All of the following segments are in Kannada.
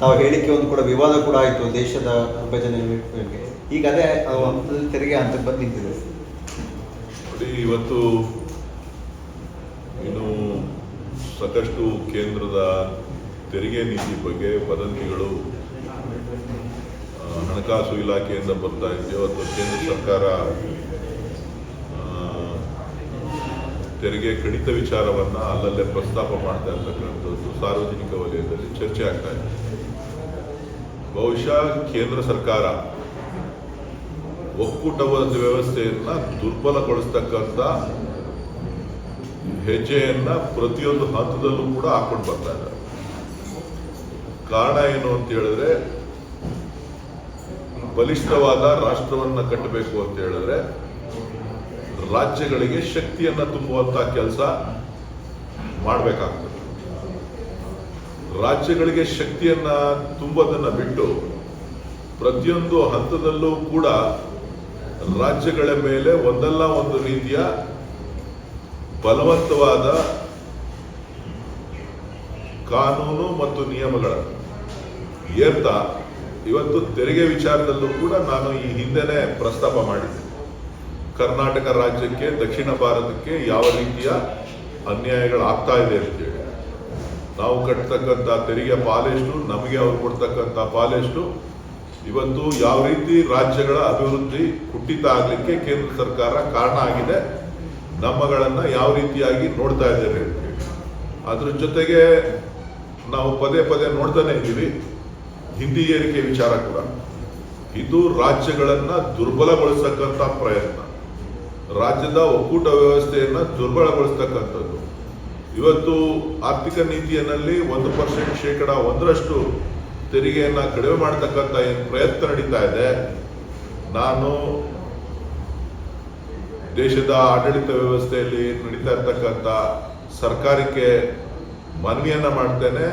ತಾವು ಹೇಳಿಕೆ ಒಂದು ಕೂಡ ವಿವಾದ ಕೂಡ ಆಯಿತು ದೇಶದ ವಿಭಜನೆ ಈಗ ಅದೇ ತೆರಿಗೆ ಅಂತ ಬಂದು ನಿಂತಿದೆ. ನೋಡಿ, ಇವತ್ತು ಇನ್ನು ಸಾಕಷ್ಟು ಕೇಂದ್ರದ ತೆರಿಗೆ ನೀತಿ ಬಗ್ಗೆ ವದಂತಿಗಳು ಹಣಕಾಸು ಇಲಾಖೆಯಿಂದ ಬರ್ತಾ ಇದೆಯೋ ಅಥವಾ ಕೇಂದ್ರ ಸರ್ಕಾರ ತೆರಿಗೆ ಕಡಿತ ವಿಚಾರವನ್ನು ಅಲ್ಲಲ್ಲೇ ಪ್ರಸ್ತಾಪ ಮಾಡ್ತಾ ಇರ್ತಕ್ಕಂಥದ್ದು ಸಾರ್ವಜನಿಕ ವಲಯದಲ್ಲಿ ಚರ್ಚೆ ಆಗ್ತಾ ಇದೆ. ಬಹುಶಃ ಕೇಂದ್ರ ಸರ್ಕಾರ ಒಕ್ಕೂಟವಾದ ವ್ಯವಸ್ಥೆಯನ್ನು ದುರ್ಬಲಗೊಳಿಸ್ತಕ್ಕಂಥ ಹೆಜ್ಜೆಯನ್ನು ಪ್ರತಿಯೊಂದು ಹಂತದಲ್ಲೂ ಕೂಡ ಹಾಕೊಂಡು ಬರ್ತಾ ಇದ್ದಾರೆ. ಕಾರಣ ಏನು ಅಂತ ಹೇಳಿದ್ರೆ, ಬಲಿಷ್ಠವಾದ ರಾಷ್ಟ್ರವನ್ನು ಕಟ್ಟಬೇಕು ಅಂತ ಹೇಳಿದ್ರೆ, ರಾಜ್ಯಗಳಿಗೆ ಶಕ್ತಿಯನ್ನು ತುಂಬುವಂತ ಕೆಲಸ ಮಾಡಬೇಕಾಗ್ತದೆ. ರಾಜ್ಯಗಳಿಗೆ ಶಕ್ತಿಯನ್ನ ತುಂಬೋದನ್ನ ಬಿಟ್ಟು ಪ್ರತಿಯೊಂದು ಹಂತದಲ್ಲೂ ಕೂಡ ರಾಜ್ಯಗಳ ಮೇಲೆ ಒಂದಲ್ಲ ಒಂದು ರೀತಿಯ ಬಲವಂತವಾದ ಕಾನೂನು ಮತ್ತು ನಿಯಮಗಳ ಏರ್ತಾ ಇವತ್ತು ತೆರಿಗೆ ವಿಚಾರದಲ್ಲೂ ಕೂಡ ನಾನು ಈ ಹಿಂದೆನೆ ಪ್ರಸ್ತಾಪ ಮಾಡಿದ್ದೆ. ಕರ್ನಾಟಕ ರಾಜ್ಯಕ್ಕೆ, ದಕ್ಷಿಣ ಭಾರತಕ್ಕೆ ಯಾವ ರೀತಿಯ ಅನ್ಯಾಯಗಳು ಆಗ್ತಾ ಇದೆ ಅಂತೇಳಿ ನಾವು ಕಟ್ಟತಕ್ಕಂಥ ತೆರಿಗೆ ಪಾಲೆಷ್ಟು ನಮಗೆ ಅವ್ರು ಕೊಡ್ತಕ್ಕಂಥ ಪಾಲೆಷ್ಟು ಇವತ್ತು ಯಾವ ರೀತಿ ರಾಜ್ಯಗಳ ಅಭಿವೃದ್ಧಿ ಕುಟ್ಟಿತ ಆಗಲಿಕ್ಕೆ ಕೇಂದ್ರ ಸರ್ಕಾರ ಕಾರಣ ಆಗಿದೆ, ನಮ್ಮಗಳನ್ನು ಯಾವ ರೀತಿಯಾಗಿ ನೋಡ್ತಾ ಇದ್ದೇವೆ ಅದ್ರ ಜೊತೆಗೆ ನಾವು ಪದೇ ಪದೇ ನೋಡ್ತಾನೆ ಇದ್ದೀವಿ, ಹಿಂದಿ ಏರಿಕೆ ವಿಚಾರ ಕೂಡ. ಇದು ರಾಜ್ಯಗಳನ್ನು ದುರ್ಬಲಗೊಳಿಸ್ತಕ್ಕಂಥ ಪ್ರಯತ್ನ. ರಾಜ್ಯದ ಒಕ್ಕೂಟ ವ್ಯವಸ್ಥೆಯನ್ನು ದುರ್ಬಲಗೊಳಿಸ್ತಕ್ಕಂಥದ್ದು. ಇವತ್ತು ಆರ್ಥಿಕ ನೀತಿಯಲ್ಲಿ ಒಂದು ಪರ್ಸೆಂಟ್ ಶೇಕಡ ಒಂದರಷ್ಟು ತೆರಿಗೆಯನ್ನು ಕಡಿಮೆ ಮಾಡತಕ್ಕಂಥ ಏನು ಪ್ರಯತ್ನ ನಡೀತಾ ಇದೆ. ನಾನು ದೇಶದ ಆಡಳಿತ ವ್ಯವಸ್ಥೆಯಲ್ಲಿ ನಡೀತಾ ಇರ್ತಕ್ಕಂಥ ಸರ್ಕಾರಕ್ಕೆ ಮನವಿಯನ್ನು ಮಾಡ್ತೇನೆ.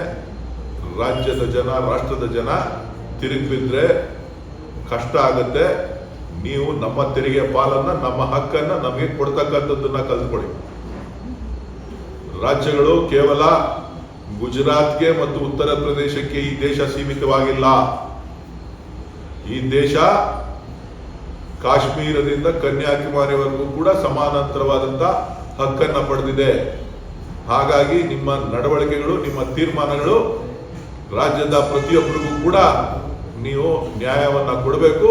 ರಾಜ್ಯದ ಜನ, ರಾಷ್ಟ್ರದ ಜನ ತಿರುಗಿ ಬಿದ್ರೆ ಕಷ್ಟ ಆಗುತ್ತೆ. ನೀವು ನಮ್ಮ ತೆರಿಗೆ ಪಾಲನ್ನ, ನಮ್ಮ ಹಕ್ಕನ್ನ ನಮಗೆ ಕೊಡ್ತಕ್ಕಂಥದ್ದನ್ನ ಕಲ್ತ್ಕೊಳ್ಳಿ. ರಾಜ್ಯಗಳು ಕೇವಲ ಗುಜರಾತ್ಗೆ ಮತ್ತು ಉತ್ತರ ಪ್ರದೇಶಕ್ಕೆ ಈ ದೇಶ ಸೀಮಿತವಾಗಿಲ್ಲ. ಈ ದೇಶ ಕಾಶ್ಮೀರದಿಂದ ಕನ್ಯಾಕುಮಾರಿವರೆಗೂ ಕೂಡ ಸಮಾನಾಂತರವಾದಂತ ಹಕ್ಕನ್ನು ಪಡೆದಿದೆ. ಹಾಗಾಗಿ ನಿಮ್ಮ ನಡವಳಿಕೆಗಳು, ನಿಮ್ಮ ತೀರ್ಮಾನಗಳು ರಾಜ್ಯದ ಪ್ರತಿಯೊಬ್ಬರಿಗೂ ಕೂಡ ನೀವು ನ್ಯಾಯವನ್ನ ಕೊಡಬೇಕು.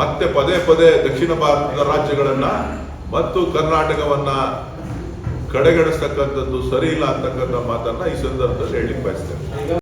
ಮತ್ತೆ ಪದೇ ಪದೇ ದಕ್ಷಿಣ ಭಾರತದ ರಾಜ್ಯಗಳನ್ನ ಮತ್ತು ಕರ್ನಾಟಕವನ್ನ ಕಡೆಗಣಿಸ್ತಕ್ಕಂಥದ್ದು ಸರಿ ಇಲ್ಲ ಅಂತಕ್ಕಂಥ ಮಾತನ್ನ ಈ ಸಂದರ್ಭದಲ್ಲಿ ಹೇಳಿ ಬಯಸ್ತೇನೆ.